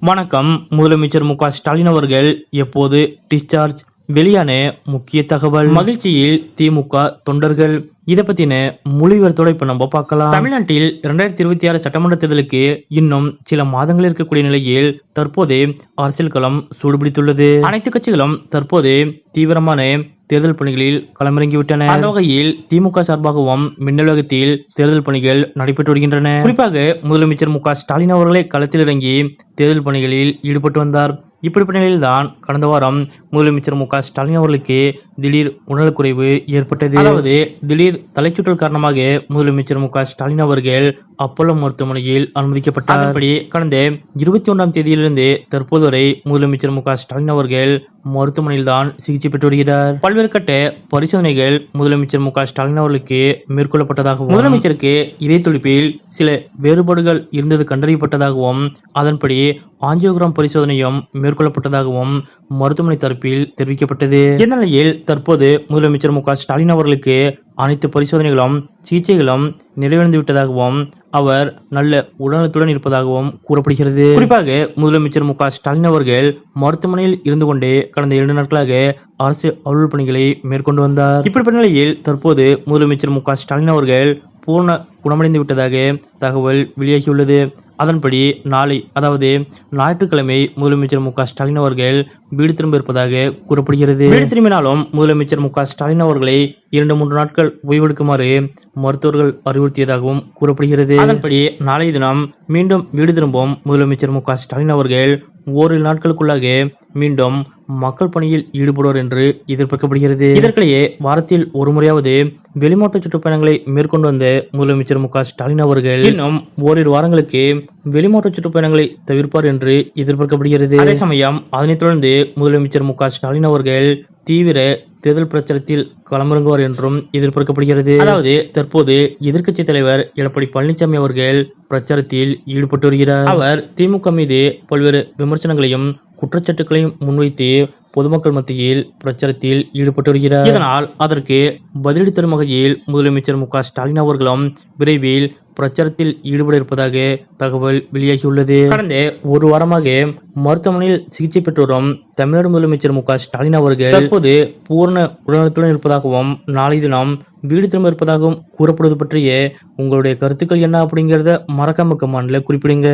வணக்கம். முதலமைச்சர் மு ஸ்டாலின் அவர்கள் எப்போது டிஸ்சார்ஜ்? வெளியான முக்கிய தகவல். மகிழ்ச்சியில் திமுக தொண்டர்கள். இதை பத்தின மொழிவரத்தோட இப்ப நம்ம பார்க்கலாம். தமிழ்நாட்டில் இரண்டாயிரத்தி இருபத்தி ஆறு சட்டமன்ற தேர்தலுக்கு இன்னும் சில மாதங்கள் இருக்கக்கூடிய நிலையில் தற்போது அரசியல் களம் சூடுபிடித்துள்ளது. அனைத்து கட்சிகளும் தற்போது தீவிரமான தேர்தல் பணிகளில் களமிறங்கிவிட்டன. அந்த வகையில் திமுக சார்பாகவும் மின்னலகத்தில் தேர்தல் பணிகள் நடைபெற்று வருகின்றன. குறிப்பாக முதலமைச்சர் மு க ஸ்டாலின் அவர்களே களத்தில் இறங்கி தேர்தல் பணிகளில் ஈடுபட்டு வந்தார். இப்படிப்பட்ட நிலையில்தான் கடந்த வாரம் முதலமைச்சர் மு க ஸ்டாலின் அவர்களுக்கு திடீர் உடல்குறைவு ஏற்பட்டது. அதாவது திடீர் தலைச்சுற்றல் காரணமாக முதலமைச்சர் மு க ஸ்டாலின் அவர்கள் அப்போலோ மருத்துவமனையில் அனுமதிக்கப்பட்டார். அதன்படி கடந்த இருபத்தி ஒன்றாம் தேதியிலிருந்து தற்போது வரை முதலமைச்சர் மு க ஸ்டாலின் அவர்கள் மருத்துவமனையில் தான் சிகிச்சை பெற்று வருகிறார். பல்வேறு கட்ட பரிசோதனைகள் முதலமைச்சர் மு க ஸ்டாலின் அவர்களுக்கு மேற்கொள்ளப்பட்டதாகவும் முதலமைச்சருக்கு இதய துடிப்பில் சில வேறுபாடுகள் இருந்தது கண்டறியப்பட்டதாகவும் அதன்படி ஆஞ்சியோகிராம் பரிசோதனையும் மேற்கொள்ளப்பட்டதாகவும் மருத்துவமனை தரப்பில் தெரிவிக்கப்பட்டது. இந்த நிலையில் தற்போது முதலமைச்சர் மு ஸ்டாலின் அவர்களுக்கு அனைத்து பரிசோதனைகளும் சிகிச்சைகளும் நிறைவடைந்து விட்டதாகவும் அவர் நல்ல உடல்நலத்துடன் இருப்பதாகவும் கூறப்படுகிறது. குறிப்பாக முதலமைச்சர் மு ஸ்டாலின் அவர்கள் மருத்துவமனையில் இருந்து கொண்டே கடந்த இரண்டு நாட்களாக அரசு அலுவல் பணிகளை மேற்கொண்டு வந்தார். இப்படிப்பட்ட நிலையில் தற்போது முதலமைச்சர் மு ஸ்டாலின் அவர்கள் பூர்ண குணமடைந்து விட்டதாக தகவல் வெளியாகியுள்ளது. அதன்படி நாளை அதாவது ஞாயிற்றுக்கிழமை முதலமைச்சர் மு க ஸ்டாலின் அவர்கள் வீடு திரும்ப இருப்பதாக கூறப்படுகிறது. வீடு திரும்பினாலும் முதலமைச்சர் மு க ஸ்டாலின் அவர்களை இரண்டு மூன்று நாட்கள் ஓய்வெடுக்குமாறு மருத்துவர்கள் அறிவுறுத்தியதாகவும் கூறப்படுகிறது. அதன்படி நாளைய தினம் மீண்டும் வீடு திரும்பும் முதலமைச்சர் மு க ஸ்டாலின் அவர்கள் ஓரிரு நாட்களுக்குள்ளாக மீண்டும் மக்கள் பணியில் ஈடுபடுவார் என்று எதிர்பார்க்கப்படுகிறது. இதற்கிடையே வாரத்தில் ஒரு முறையாவது வெளிமாவட்ட சுற்றுப்பயணங்களை மேற்கொண்டு வந்த முதலமைச்சர் மு ஸ்டாலின் அவர்கள் இன்னும் ஓரிரு வாரங்களுக்கு வெளிமாவட்ட சுற்றுப்பயணங்களை தவிர்ப்பார் என்று எதிர்பார்க்கப்படுகிறது. அதே சமயம் அதனைத் தொடர்ந்து முதலமைச்சர் மு ஸ்டாலின் அவர்கள் தீவிர தேர்தல் பிரச்சாரத்தில் களமிறங்குவார் என்றும் எதிர்பார்க்கப்படுகிறது. அதாவது தற்போது எதிர்க்கட்சி தலைவர் எடப்பாடி பழனிசாமி அவர்கள் பிரச்சாரத்தில் ஈடுபட்டு வருகிறார். அவர் திமுக மீது பல்வேறு விமர்சனங்களையும் குற்றச்சாட்டுகளையும் முன்வைத்து பொதுமக்கள் மத்தியில் பிரச்சாரத்தில் ஈடுபட்டு வருகிறார். இதனால் அதற்கு பதிலடி தரும் வகையில் முதலமைச்சர் மு ஸ்டாலின் அவர்களும் விரைவில் பிரச்சாரத்தில் ஈடுபட இருப்பதாக தகவல் வெளியாகியுள்ளது. கடந்த ஒரு வாரமாக மருத்துவமனையில் சிகிச்சை பெற்று வரும் தமிழ்நாடு முதலமைச்சர் மு ஸ்டாலின் அவர்கள் தற்போது பூர்ண உடல்நலத்துடன் இருப்பதாகவும் நாளை தினம் வீடு திரும்ப இருப்பதாகவும் கூறப்படுவது பற்றிய உங்களுடைய கருத்துக்கள் என்ன அப்படிங்கறத மறக்காம கமெண்ட்ல குறிப்பிடுங்க.